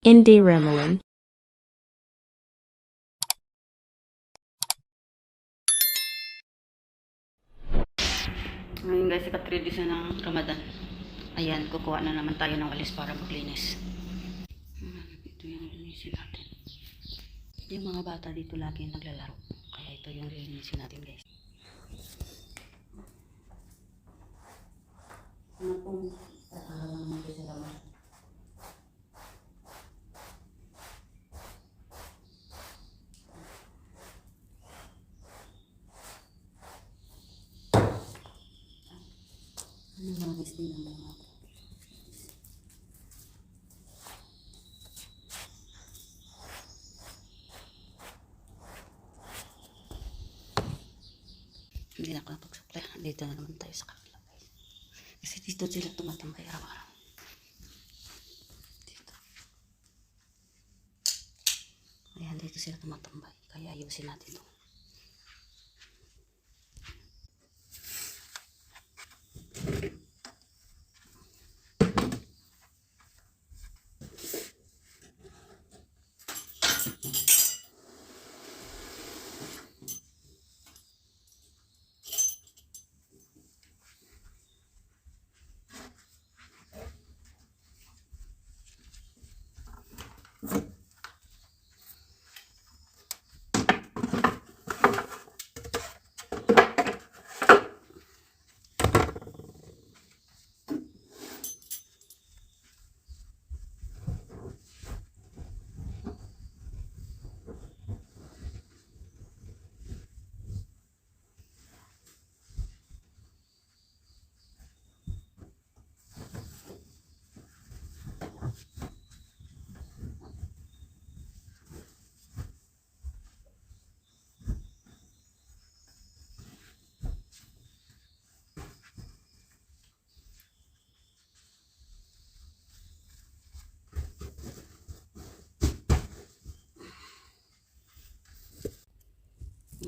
Indie Remelin. Ngayon guys, ikatrelease na ng Ramadan. Ayan, kukuha na naman tayo ng walis para maglinis. Ito yung linisin natin. Yung mga bata dito lagi naglalaro. Kaya ito yung linisin natin guys. Ano pong tatalalang naman sa laman? Ano mga guys din ang mga Hindi na ako napagsupply. Dito na naman tayo sa kanila guys. Kasi dito sila tumatambay araw-araw. Dito. Ayan, dito sila tumatambay. Kaya ayusin natin ito.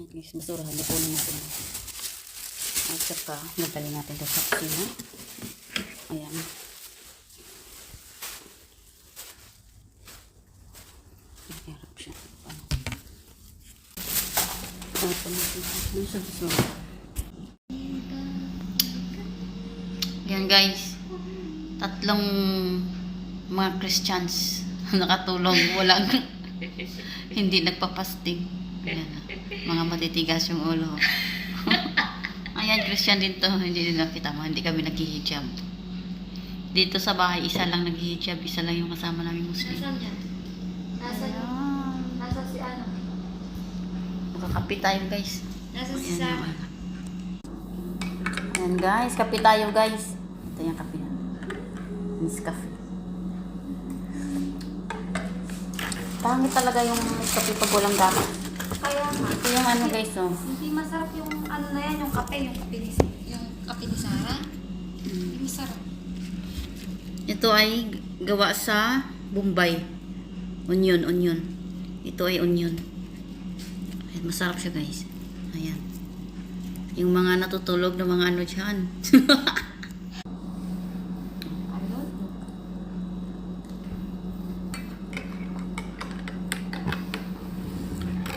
At least basurahan na kunin natin. At saka, nadali natin ito sa kusina. Ayan. Mahirap siya. Ano? Ito natin. Ano sa basura? Yan guys. Tatlong mga Christians nakatulong. Walang hindi nagpapasting. Ayan, mga matitigas yung ulo. Ayan, Christian din to. Hindi din nakita mo. Hindi kami naghihijab. Dito sa bahay, isa lang naghihijab. Isa lang yung kasama namin Muslim. Nasaan yan? Nasaan yung... Ayan. Nasaan si ano? Makakapi tayo guys. Nasaan si Sarah? ayan. Guys, kape tayo guys. Ito yung kape na. Miss Cafe. Pangit talaga yung kape pag walang gamit. Ito yung ano guys, oh. Hindi masarap yung ano na yan, yung kape, yung kape ni, yung kape ni Sarah. Hindi masarap. Ito ay gawa sa Bombay. Onion, onion. Ito ay onion. Ayan, masarap siya guys. Ayan. Yung mga natutulog na mga ano dyan.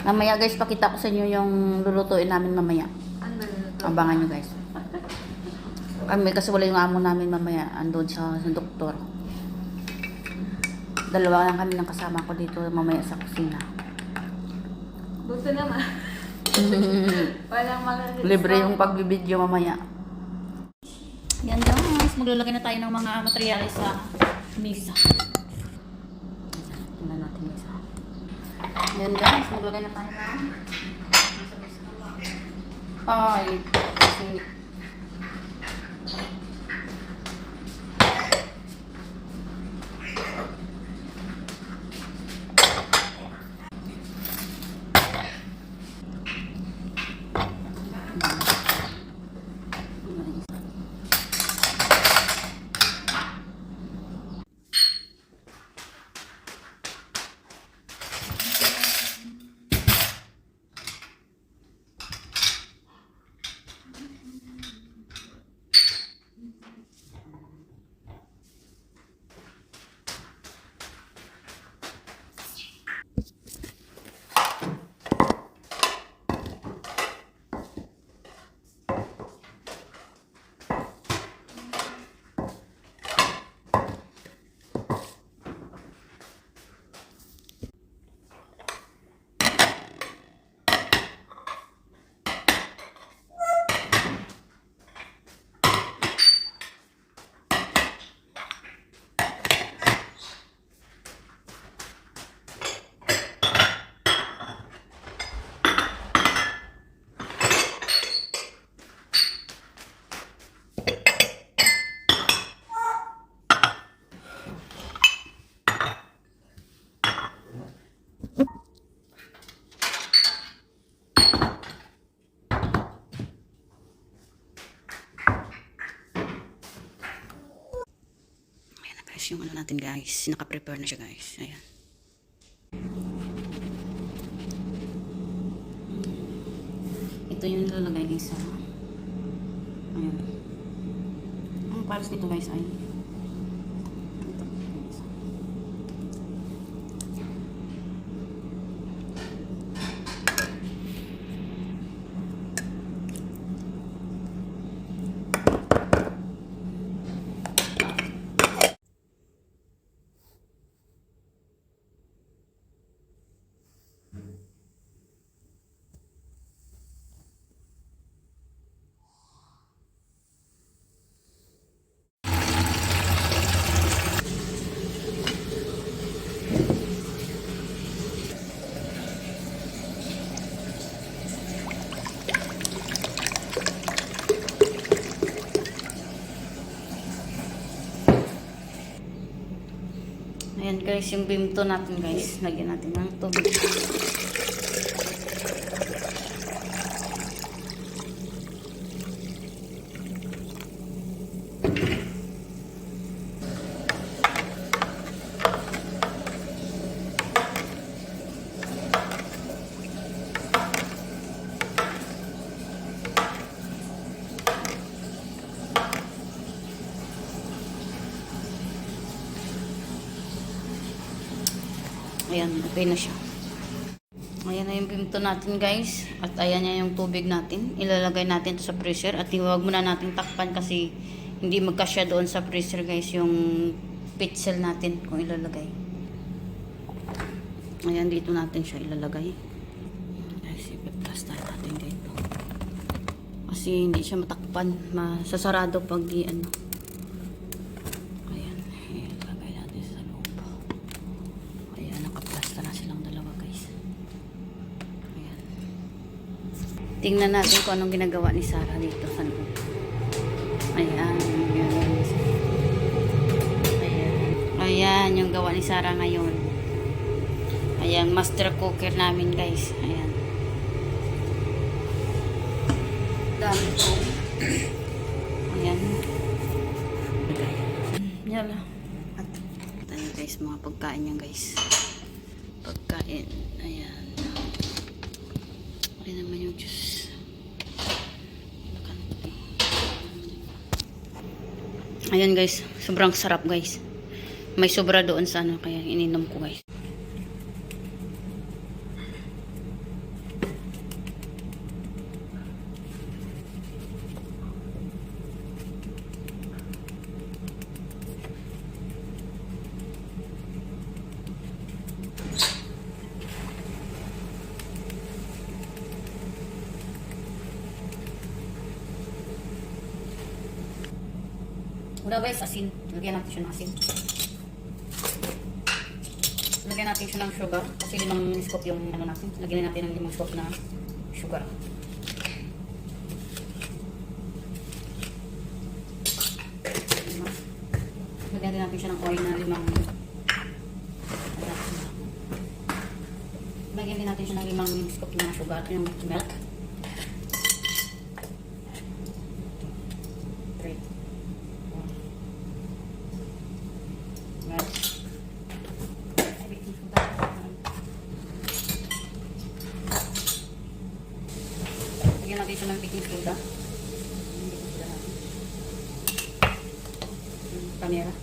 mamaya guys, pakita ko sa inyo yung lulutuin namin mamaya. Ano? Abangan nyo guys. Kami kasi wala yung amo namin mamaya. Andun sa, sa doktor. Dalawa lang kami ng kasama ko dito mamaya sa kusina. Buto naman. Walang mga Libre yung pagbibideo mamaya. Yan guys, maglalagay na tayo ng mga materyales sa misa. Tingnan natin misa. Yan guys, maglagay na tayo Ay, kasi yung ano natin guys. Naka-prepare na siya guys. Ayan. Ito yung nilalagay guys sa Ayan. Ang pares nito guys ay guys, yung bimto natin guys. Lagyan natin ng tubig. Ayan, okay na siya. Ayan na yung bimto natin guys. At ayan na yung tubig natin. Ilalagay natin to sa freezer. At huwag muna natin takpan kasi hindi magkasya doon sa freezer guys yung pitzel natin kung ilalagay. Ayan, dito natin siya ilalagay. Guys, ipiplaster natin dito. Kasi hindi siya matakpan. Masasarado pag i ano. Ayan, ilalagay natin sa loob. Ayan, nakaplasta na silang dalawa guys. Ayan. Tingnan natin kung anong ginagawa ni Sarah dito sa loob. Ayan. Ayan. Ayan. Ayan, yung gawa ni Sarah ngayon. Ayan, master cooker namin guys. Ayan. Dami po. Ayan. Yala. At tayo guys, mga pagkain niya guys. Pagkain. Ayan. Ayan naman yung juice. Ayan guys, sobrang sarap guys. May sobra doon sa ano, kaya ininom ko guys. Wala guys, asin. Lagyan natin siya ng asin. Lagyan natin siya ng sugar. Kasi limang scoop yung ano natin. Lagyan natin ng limang scoop na sugar. Lagyan din natin siya ng oil na limang Lagyan din natin siya ng limang scoop na sugar. Yung milk. Three. Right. Lagyan natin siya ng baking soda. Yung baking soda natin. Yung Panera.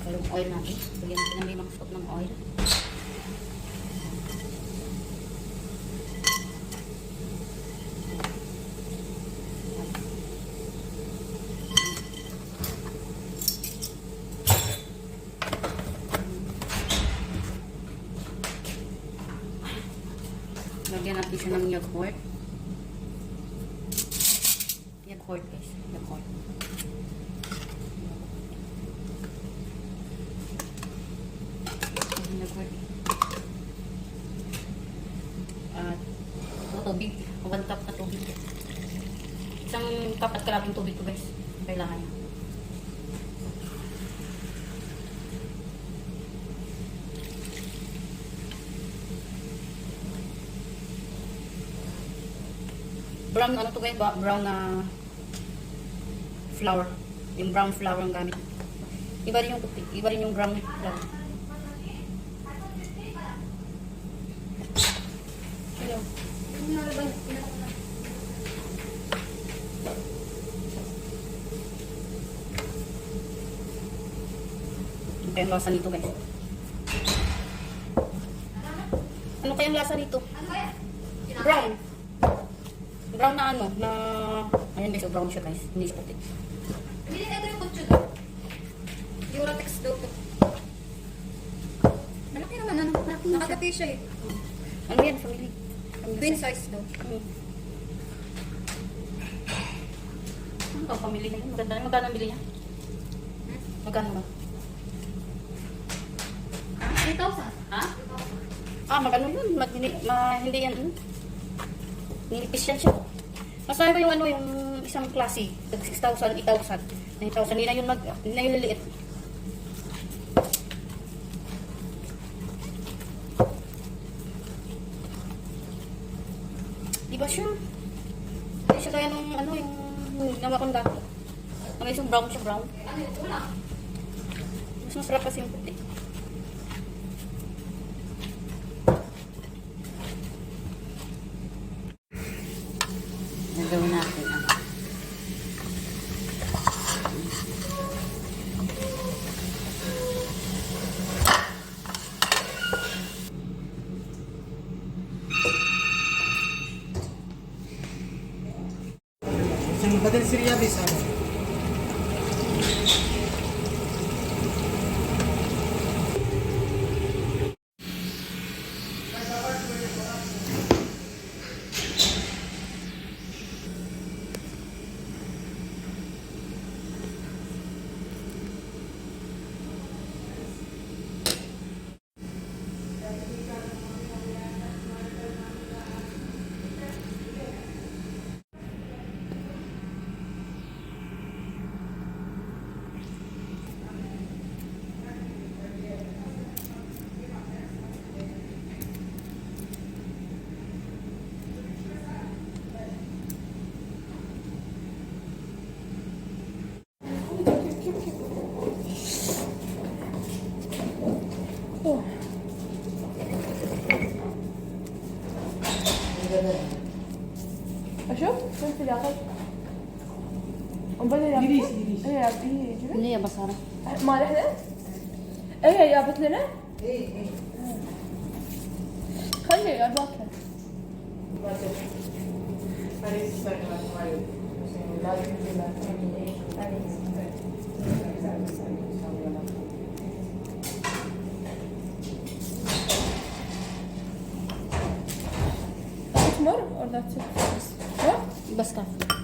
Yung oil natin. Lagyan natin ng limang scoop ng oil. Lagyan natin siya ng yogurt. Yogurt guys. Yogurt. Yogurt. At uh, tubig. One cup na tubig. Isang cup at kalabing tubig to guys. Kailangan niya. Brown, ano to guys? Ba- Brown na flour. Yung brown flour ang gamit. Iba rin yung puti. Iba rin yung brown flour. Hello. Ano kayang lasa nito guys? Ano kayang lasa nito? Brown. Brown na ano? Na... Ayan guys, oh, brown siya guys. Hindi siya puti. Hindi, ito yung kutsu daw. Yung latex daw to. Malaki naman, ano? Nakatapi siya eh. Ano yan? Family. Family Twin size daw. Hmm. Ano ba? Pamili na yun. Maganda na. Magkano ang bili niya? Magkano ba? Ah, 3,000. Ha? Ah, magano yun? Mag, hindi, ma, hindi yan. Ano? Nilipis yan siya. Masaya ba yung ano, yung isang klase? 6,000, 8,000. 9,000. Hindi na yun mag, hindi na yun liliit. Di ba siya? Hindi siya kaya nung ano, yung nawa kong dati. Ano yung brown siya, brown. Mas masarap kasi yung. ya pisamos. dapat Bana yaptı. Giriş, giriş. Evet, yaptı. Neye basarım? Malihne? Evet, yaptıkları. İyi, iyi. Hadi ya, bak. Mor orada çıktı. 難しかった